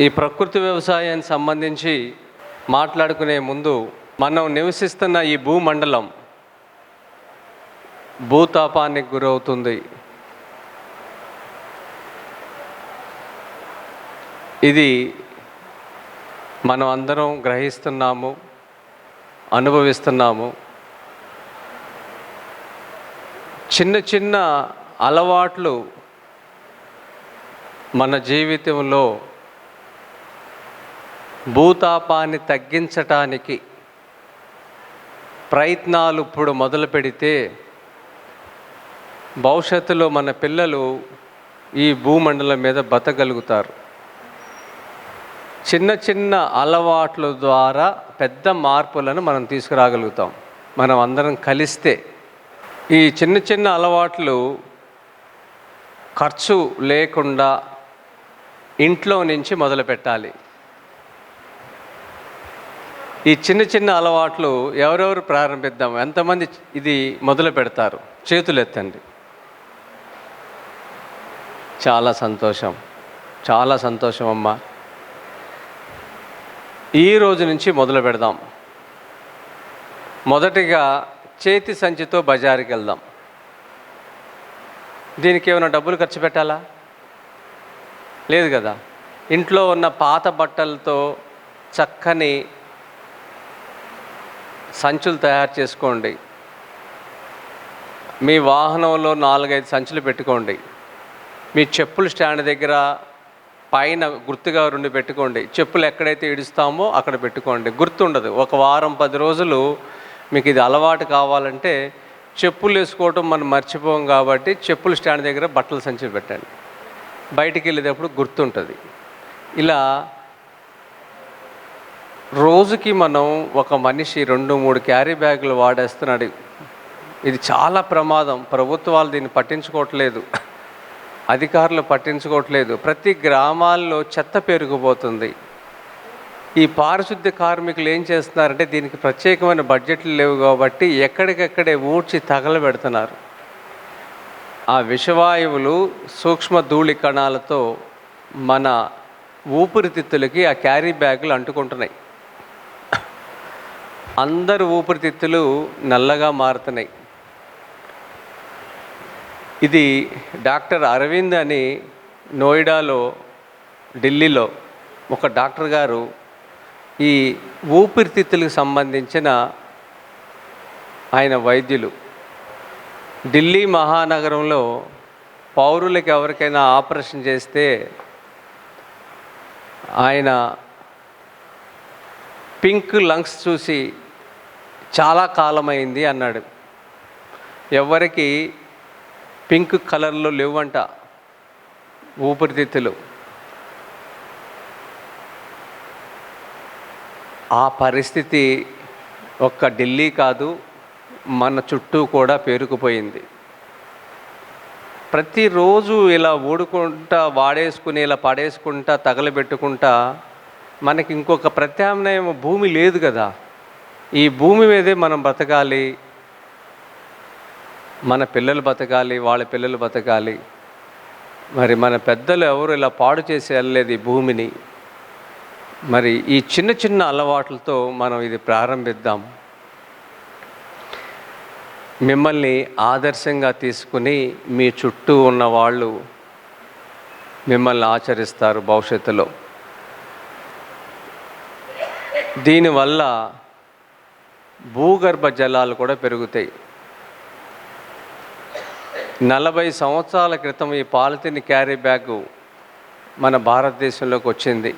ఈ ప్రకృతి వ్యవసాయానికి సంబంధించి మాట్లాడుకునే ముందు మనం నివసిస్తున్న ఈ భూమండలం భూతాపానికి గురవుతుంది. ఇది మనం అందరం గ్రహిస్తున్నాము అనుభవిస్తున్నాము. చిన్న చిన్న అలవాట్లు మన జీవితంలో భూతాపాన్ని తగ్గించటానికి ప్రయత్నాలు ఇప్పుడు మొదలు పెడితే భవిష్యత్తులో మన పిల్లలు ఈ భూమండలం మీద బతకగలుగుతారు. చిన్న చిన్న అలవాట్ల ద్వారా పెద్ద మార్పులను మనం తీసుకురాగలుగుతాం. మనం అందరం కలిస్తే ఈ చిన్న చిన్న అలవాట్లు ఖర్చు లేకుండా ఇంట్లో నుంచి మొదలు పెట్టాలి ఈ చిన్న చిన్న అలవాట్లు ఎవరెవరు ప్రారంభిద్దాం? ఎంతమంది ఇది మొదలు పెడతారు? చేతులు ఎత్తండి. చాలా సంతోషం. చాలా సంతోషం అమ్మా. ఈ రోజు నుంచి మొదలు పెడదాం. మొదటిగా చేతి సంచితో బజారుకి వెళ్దాం. దీనికి ఏమైనా డబ్బులు ఖర్చు పెట్టాలా? లేదు కదా. ఇంట్లో ఉన్న పాత బట్టలతో చక్కని సంచులు తయారు చేసుకోండి. మీ వాహనంలో నాలుగైదు సంచులు పెట్టుకోండి. మీ చెప్పులు స్టాండ్ దగ్గర పైన గుర్తుగా రెండు పెట్టుకోండి. చెప్పులు ఎక్కడైతే ఇడుస్తామో అక్కడ పెట్టుకోండి. గుర్తుండదు. ఒక వారం పది రోజులు మీకు ఇది అలవాటు కావాలంటే చెప్పులు వేసుకోవటం మనం మర్చిపోం కాబట్టి చెప్పులు స్టాండ్ దగ్గర బట్టల సంచి పెట్టండి. బయటికి వెళ్ళేటప్పుడు గుర్తుంటుంది. ఇలా రోజుకి మనం ఒక మనిషి రెండు మూడు క్యారీ బ్యాగులు వాడేస్తున్నాడు. ఇది చాలా ప్రమాదం. ప్రభుత్వాలు దీన్ని పట్టించుకోవట్లేదు. అధికారులు పట్టించుకోవట్లేదు. ప్రతి గ్రామాల్లో చెత్త పెరిగిపోతుంది. ఈ పారిశుద్ధ్య కార్మికులు ఏం చేస్తున్నారంటే దీనికి ప్రత్యేకమైన బడ్జెట్లు లేవు కాబట్టి ఎక్కడికెక్కడే ఊడ్చి తగలబెడుతున్నారు. ఆ విషవాయువులు సూక్ష్మ ధూళి కణాలతో మన ఊపిరితిత్తులకి ఆ క్యారీ బ్యాగులు అంటుకుంటున్నాయి. అందరు ఊపిరితిత్తులు నల్లగా మారుతున్నాయి. ఇది డాక్టర్ అరవింద్ అని నోయిడాలో ఢిల్లీలో ఒక డాక్టర్ గారు ఈ ఊపిరితిత్తులకు సంబంధించిన ఆయన వైద్యులు. ఢిల్లీ మహానగరంలో పౌరులకు ఎవరికైనా ఆపరేషన్ చేస్తే ఆయన పింక్ లంగ్స్ చూసి చాలా కాలమైంది అన్నాడు. ఎవరికి పింక్ కలర్లో లేవంట ఊపిరితిత్తులు. ఆ పరిస్థితి ఒక్క ఢిల్లీ కాదు మన చుట్టూ కూడా పేరుకుపోయింది. ప్రతిరోజు ఇలా ఊడుకుంటా వాడేసుకుని ఇలా పడేసుకుంటా తగలబెట్టుకుంటా మనకి ఇంకొక ప్రత్యామ్నాయం భూమి లేదు కదా. ఈ భూమి మీదే మనం బతకాలి మన పిల్లలు బతకాలి వాళ్ళ పిల్లలు బతకాలి. మరి మన పెద్దలు ఎవరు ఇలా పాడు చేసి వెళ్ళలేదు ఈ భూమిని? మరి ఈ చిన్న చిన్న అలవాట్లతో మనం ఇది ప్రారంభిద్దాం. మిమ్మల్ని ఆదర్శంగా తీసుకుని మీ చుట్టూ ఉన్న వాళ్ళు మిమ్మల్ని ఆచరిస్తారు భవిష్యత్తులో. దీనివల్ల భూగర్భ జలాలు కూడా పెరుగుతాయి. నలభై సంవత్సరాల క్రితం ఈ పాలిథిన్ క్యారీ బ్యాగు మన భారతదేశంలోకి వచ్చింది.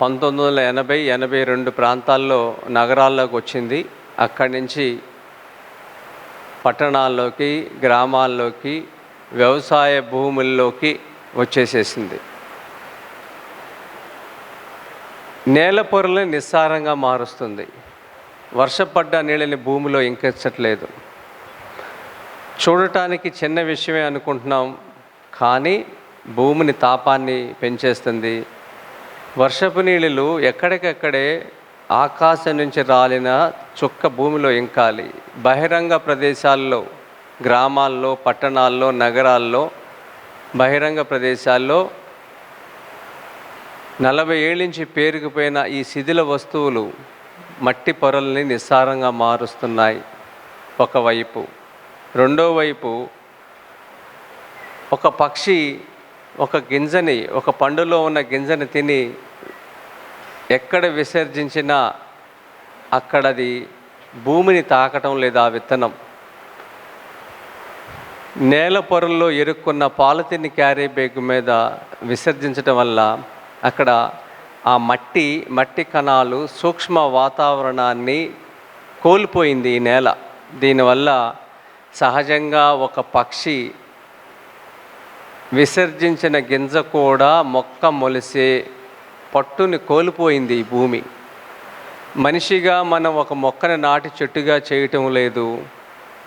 పంతొమ్మిది వందల ఎనభై ఎనభై రెండు ప్రాంతాల్లో నగరాల్లోకి వచ్చింది. అక్కడి నుంచి పట్టణాల్లోకి గ్రామాల్లోకి వ్యవసాయ భూముల్లోకి వచ్చేసేసింది. నేల పొరలను నిస్సారంగా మారుస్తుంది. వర్షపడ్డ నీళ్ళని భూమిలో ఇంకించట్లేదు. చూడటానికి చిన్న విషయమే అనుకుంటున్నాం కానీ భూమిని తాపాన్ని పెంచేస్తుంది. వర్షపు నీళ్ళు ఎక్కడికెక్కడే ఆకాశం నుంచి రాలిన చుక్క భూమిలో ఇంకాలి. బహిరంగ ప్రదేశాల్లో గ్రామాల్లో పట్టణాల్లో నగరాల్లో బహిరంగ ప్రదేశాల్లో నలభై ఏళ్ళ నుంచి పేరుకుపోయిన ఈ శిథిల వస్తువులు మట్టి పొరల్ని నిస్సారంగా మారుస్తున్నాయి. ఒకవైపు రెండో వైపు ఒక పక్షి ఒక గింజని ఒక పండులో ఉన్న గింజని తిని ఎక్కడ విసర్జించినా అక్కడది భూమిని తాకటం లేదా ఆ విత్తనం. నేల పొరల్లో ఎరుక్కున్న పాలతిని క్యారీ బ్యాగ్ మీద విసర్జించడం వల్ల అక్కడ ఆ మట్టి మట్టి కణాలు సూక్ష్మ వాతావరణాన్ని కోల్పోయింది ఈ నేల. దీనివల్ల సహజంగా ఒక పక్షి విసర్జించిన గింజ కూడా మొక్క మొలిసే పట్టుని కోల్పోయింది ఈ భూమి. మనిషిగా మనం ఒక మొక్కను నాటి చెట్టుగా చేయటం లేదు.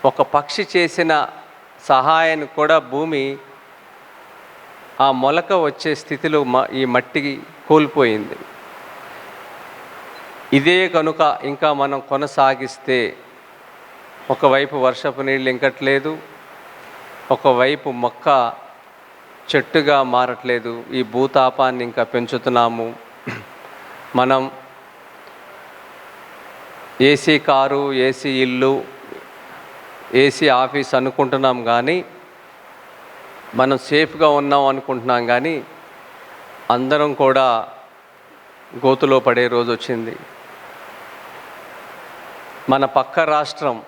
ఒక పక్షి చేసిన సహాయాన్ని కూడా భూమి ఆ మొలక వచ్చే స్థితిలో మ ఈ మట్టికి కోల్పోయింది. ఇదే కనుక ఇంకా మనం కొనసాగిస్తే ఒకవైపు వర్షపు నీళ్ళు ఇంకట్లేదు ఒకవైపు మొక్క చెట్టుగా మారట్లేదు ఈ భూతాపాన్ని ఇంకా పెంచుతున్నాము. మనం ఏసీ కారు ఏసీ ఇల్లు ఏసీ ఆఫీస్ అనుకుంటున్నాం కానీ మనం సేఫ్గా ఉన్నాం అనుకుంటున్నాం కానీ అందరం కూడా గోతులో పడే రోజు వచ్చింది. మన పక్క రాష్ట్రం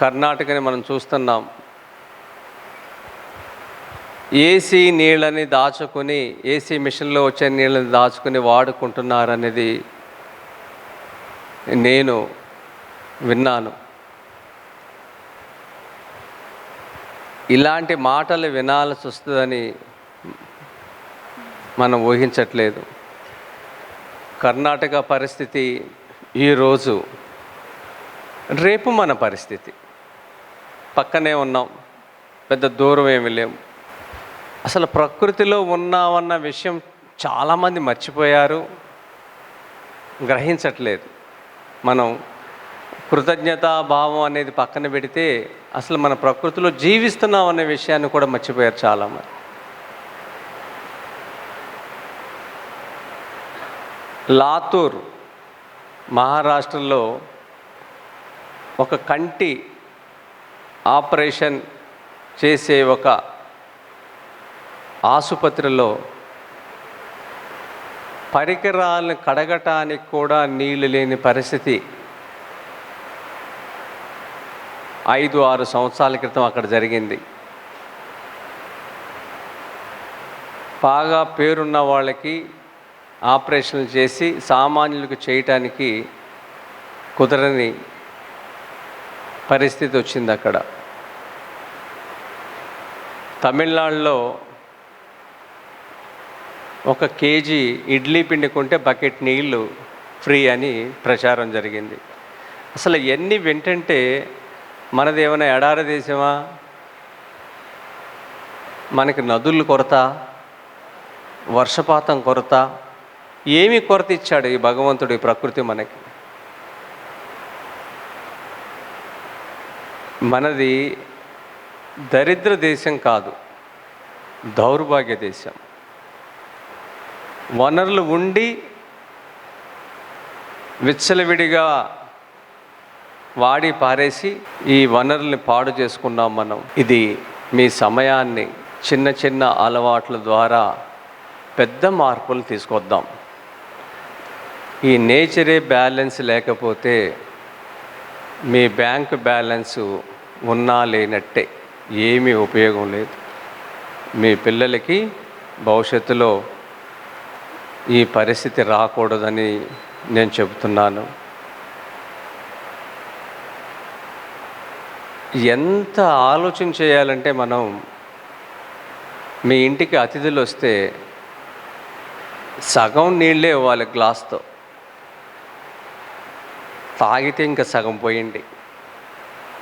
కర్ణాటకని మనం చూస్తున్నాం. ఏసీ నీళ్ళని దాచుకుని ఏసీ మిషన్లో వచ్చే నీళ్ళని దాచుకుని వాడుకుంటున్నారనేది నేను విన్నాను. ఇలాంటి మాటలు వినాల్సి వస్తుందని మనం ఊహించట్లేదు. కర్ణాటక పరిస్థితి ఈరోజు రేపు మన పరిస్థితి. పక్కనే ఉన్నాం పెద్ద దూరం ఏమి లేము అసలు ప్రకృతిలో ఉన్నామన్న విషయం చాలామంది మర్చిపోయారు గ్రహించట్లేదు. మనం కృతజ్ఞతా భావం అనేది పక్కన పెడితే అసలు మన ప్రకృతిలో జీవిస్తున్నాం అనే విషయాన్ని కూడా మర్చిపోయారు చాలామంది. లాతూర్ మహారాష్ట్రలో ఒక కంటి ఆపరేషన్ చేసే ఒక ఆసుపత్రిలో పరికరాలను కడగటానికి కూడా నీళ్ళు లేని పరిస్థితి ఐదు ఆరు సంవత్సరాల క్రితం అక్కడ జరిగింది. బాగా పేరున్న వాళ్ళకి ఆపరేషన్లు చేసి సామాన్యులకు చేయటానికి కుదరని పరిస్థితి వచ్చింది అక్కడ. తమిళనాడులో ఒక కేజీ ఇడ్లీ పిండి కొంటే బకెట్ నీళ్ళు ఫ్రీ అని ప్రచారం జరిగింది. అసలు ఎన్ని వెంటంటే మనది ఏమైనా ఎడారి దేశమా? మనకి నదులు కొరత వర్షపాతం కొరత ఏమి కొరత ఇచ్చాడు ఈ భగవంతుడు ఈ ప్రకృతి మనకి? మనది దరిద్ర దేశం కాదు దౌర్భాగ్య దేశం. వనరులు ఉండి విచ్చలవిడిగా వాడి పారేసి ఈ వనరుల్ని పాడు చేసుకున్నాం మనం. ఇది మీ సమయాన్ని చిన్న చిన్న అలవాట్ల ద్వారా పెద్ద మార్పులు తీసుకొద్దాం. ఈ నేచరే బ్యాలెన్స్ లేకపోతే మీ బ్యాంక్ బ్యాలెన్స్ ఉన్నా లేనట్టే. ఏమీ ఉపయోగం లేదు. మీ పిల్లలకి భవిష్యత్తులో ఈ పరిస్థితి రాకూడదని నేను చెబుతున్నాను. ఎంత ఆలోచన చేయాలంటే మనం మీ ఇంటికి అతిథులు వస్తే సగం నీళ్ళే ఇవ్వాలి గ్లాస్తో. తాగితే ఇంకా సగం పోయండి.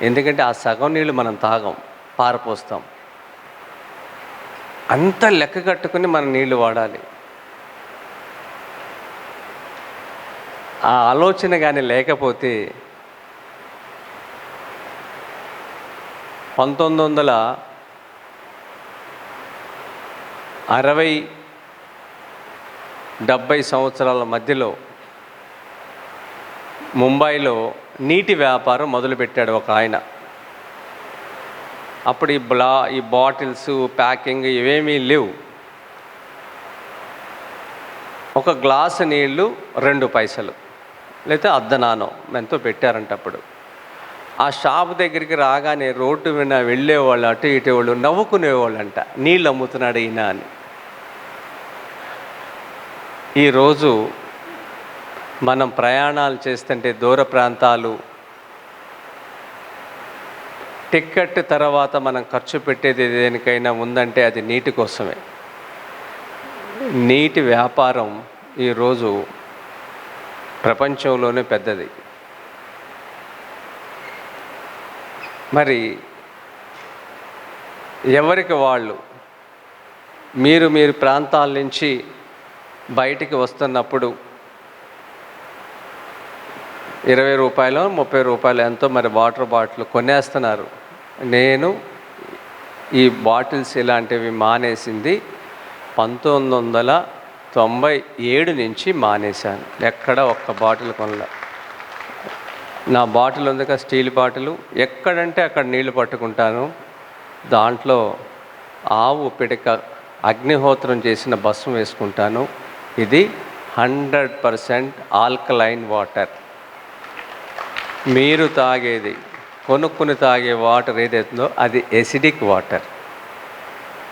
ఎందుకంటే ఆ సగం నీళ్ళు మనం తాగం పారపోస్తాం. అంత లెక్క కట్టుకుని మనం నీళ్ళు వాడాలి. ఆ ఆలోచన కానీ లేకపోతే పంతొమ్మిది వందల అరవై డెబ్భై సంవత్సరాల మధ్యలో ముంబైలో నీటి వ్యాపారం మొదలుపెట్టాడు ఒక ఆయన. అప్పుడు ఈ బ్లా ఈ బాటిల్స్ ప్యాకింగ్ ఇవేమీ లేవు. ఒక గ్లాసు నీళ్ళు రెండు పైసలు లేకపోతే అద్దనానో ఎంతో పెట్టారంట అప్పుడు. ఆ షాప్ దగ్గరికి రాగానే రోడ్డు మీద వెళ్ళేవాళ్ళు అటు ఇటు వాళ్ళు నవ్వుకునేవాళ్ళంట. నీళ్ళు అమ్ముతున్నాడు ఈయన అని. ఈరోజు మనం ప్రయాణాలు చేస్తుంటే దూర ప్రాంతాలు టిక్కెట్ తర్వాత మనం ఖర్చు పెట్టేది దేనికైనా ఉందంటే అది నీటి కోసమే. నీటి వ్యాపారం ఈరోజు ప్రపంచంలోనే పెద్దది. మరి ఎవరికి వాళ్ళు? మీరు మీరు ప్రాంతాల నుంచి బయటికి వస్తున్నప్పుడు ఇరవై రూపాయలు ముప్పై రూపాయలు ఎంతో మరి వాటర్ బాటిల్ కొనేస్తున్నారు. నేను ఈ బాటిల్స్ ఇలాంటివి మానేసింది పంతొమ్మిది వందల తొంభై ఏడు నుంచి మానేశాను. ఎక్కడ ఒక్క బాటిల్ కొనలే. నా బాటిల్ ఉంది కదా స్టీల్ బాటిల్. ఎక్కడంటే అక్కడ నీళ్ళు పట్టుకుంటాను. దాంట్లో ఆవు పిడక అగ్నిహోత్రం చేసిన భస్మం వేసుకుంటాను. ఇది హండ్రెడ్ పర్సెంట్ ఆల్కలైన్ వాటర్. మీరు తాగేది కొనుక్కుని తాగే వాటర్ ఏదైతుందో అది ఎసిడిక్ వాటర్.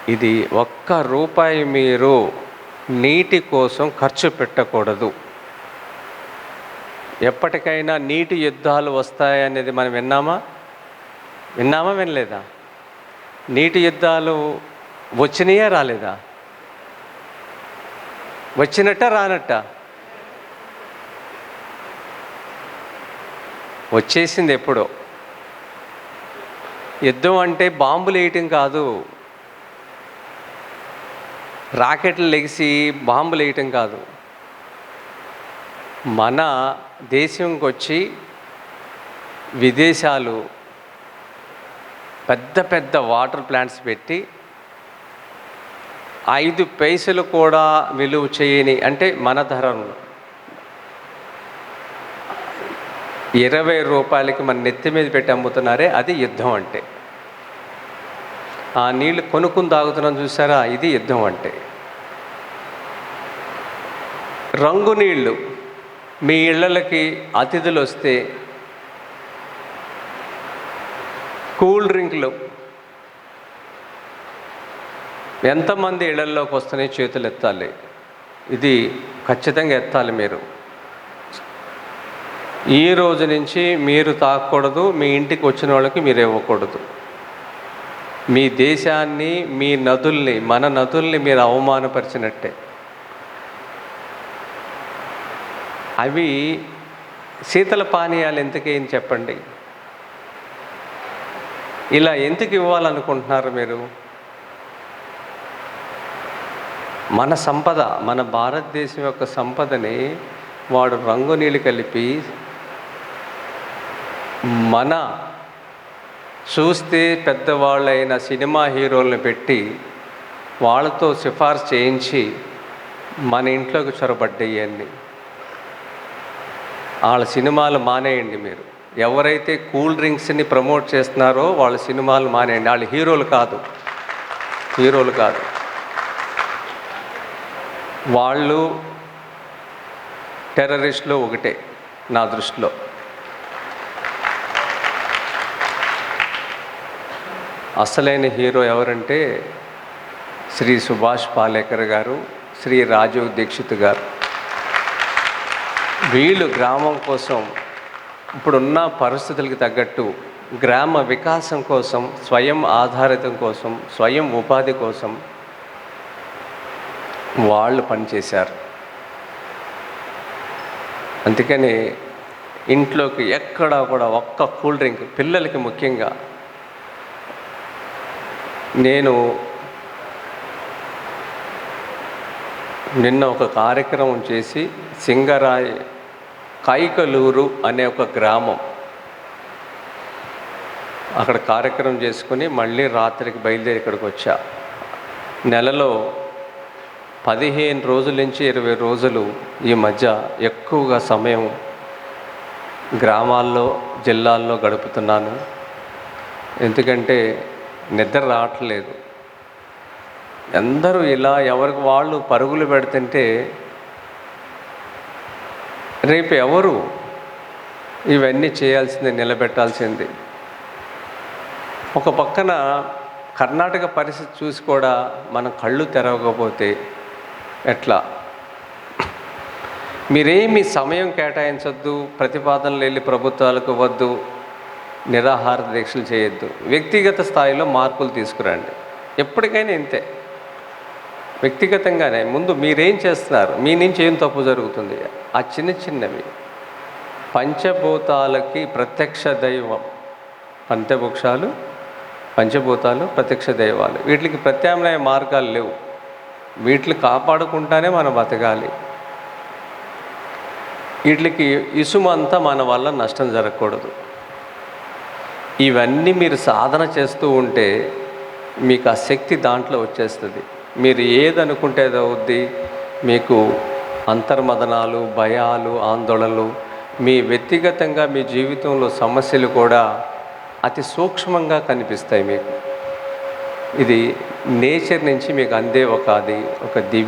ఇది ఒక్క రూపాయి మీరు నీటి కోసం ఖర్చు పెట్టకూడదు. ఎప్పటికైనా నీటి యుద్ధాలు వస్తాయనేది మనం విన్నామా? విన్నామా వినలేదా? నీటి యుద్ధాలు వచ్చినాయా రాలేదా? వచ్చినట్ట రానట్ట? వచ్చేసింది ఎప్పుడో. యుద్ధం అంటే బాంబులు వేయటం కాదు. రాకెట్లు లెగిసి బాంబులు వేయటం కాదు. మన దేశంకి వచ్చి విదేశాలు పెద్ద పెద్ద వాటర్ ప్లాంట్స్ పెట్టి ఐదు పైసలు కూడా విలువ చేయని అంటే మన ధరలు ఇరవై రూపాయలకి మన నెత్తి మీద పెట్టి అమ్ముతున్నారే అది యుద్ధం అంటే. ఆ నీళ్ళు కొనుక్కుని తాగుతున్నాం చూసారా ఇది యుద్ధం అంటే. రంగు నీళ్ళు మీ ఇళ్ళకి అతిథులు వస్తే కూల్ డ్రింక్లు. ఎంతమంది ఇళ్ళలోకి వస్తున్నాయి చేతులు ఎత్తాలి? ఇది ఖచ్చితంగా ఎత్తాలి మీరు. ఈ రోజు నుంచి మీరు తాకూడదు మీ ఇంటికి వచ్చిన వాళ్ళకి మీరు ఇవ్వకూడదు. మీ దేశాన్ని మీ నదుల్ని మన నదుల్ని మీరు అవమానపరిచినట్టే. అవి శీతల పానీయాలు ఎందుకేం చెప్పండి? ఇలా ఎందుకు ఇవ్వాలనుకుంటున్నారు మీరు? మన సంపద మన భారతదేశం యొక్క సంపదని వాడు రంగు నీళ్ళు కలిపి మన చూస్తే పెద్దవాళ్ళైన సినిమా హీరోలను పెట్టి వాళ్ళతో సిఫార్సు చేయించి మన ఇంట్లోకి చొరబడ్డాయి అన్నీ. వాళ్ళ సినిమాలు మానేయండి మీరు. ఎవరైతే కూల్ డ్రింక్స్ని ప్రమోట్ చేస్తున్నారో వాళ్ళ సినిమాలు మానేయండి. వాళ్ళు హీరోలు కాదు. హీరోలు కాదు. వాళ్ళు టెర్రరిస్ట్లో ఒకటే నా దృష్టిలో. అసలైన హీరో ఎవరంటే శ్రీ సుభాష్ పాలేకర్ గారు శ్రీ రాజీవ్ దీక్షిత్ గారు. వీళ్ళు గ్రామం కోసం ఇప్పుడున్న పరిస్థితులకు తగ్గట్టు గ్రామ వికాసం కోసం స్వయం ఆధారితం కోసం స్వయం ఉపాధి కోసం వాళ్ళు పనిచేశారు. అందుకని ఇంట్లోకి ఎక్కడా కూడా ఒక్క కూల్ డ్రింక్ పిల్లలకి ముఖ్యంగా. నేను నిన్న ఒక కార్యక్రమం చేసి సింగరాయ్ కైకలూరు అనే ఒక గ్రామం. అక్కడ కార్యక్రమం చేసుకుని మళ్ళీ రాత్రికి బయలుదేరి ఇక్కడికి వచ్చా. నెలలో పదిహేను రోజుల నుంచి ఇరవై రోజులు ఈ మధ్య ఎక్కువగా సమయం గ్రామాల్లో జిల్లాల్లో గడుపుతున్నాను. ఎందుకంటే నిద్ర రావట్లేదు. అందరూ ఇలా ఎవరికి వాళ్ళు పరుగులు పెడుతుంటే రేపు ఎవరు ఇవన్నీ చేయాల్సింది నిలబెట్టాల్సింది? ఒక పక్కన కర్ణాటక పరిస్థితి చూసి కూడా మనం కళ్ళు తెరవకపోతే ఎట్లా? మీరేమి సమయం కేటాయించొద్దు ప్రతిపాదనలు వెళ్ళి ప్రభుత్వాలకు వద్దు నిరాహార దీక్షలు చేయొద్దు. వ్యక్తిగత స్థాయిలో మార్పులు తీసుకురండి. ఎప్పటికైనా ఇంతే. వ్యక్తిగతంగానే ముందు మీరేం చేస్తున్నారు? మీ నుంచి ఏం తప్పు జరుగుతుంది? ఆ చిన్న చిన్నవి. పంచభూతాలకి ప్రత్యక్ష దైవం. పంచభుక్షాలు పంచభూతాలు ప్రత్యక్ష దైవాలు. వీటికి ప్రత్యామ్నాయ మార్గాలు లేవు. వీటిని కాపాడుకుంటానే మనం బతకాలి. వీటికి ఇసుమంతా మన వల్ల నష్టం జరగకూడదు. ఇవన్నీ మీరు సాధన చేస్తూ ఉంటే మీకు ఆ శక్తి దాంట్లో వచ్చేస్తుంది. మీరు ఏదనుకుంటే అది అవుద్ది? మీకు అంతర్మదనాలు భయాలు ఆందోళనలు మీ వ్యక్తిగతంగా మీ జీవితంలో సమస్యలు కూడా అతి సూక్ష్మంగా కనిపిస్తాయి మీకు. ఇది నేచర్ నుంచి మీకు అందే ఒక అది ఒక దివ్య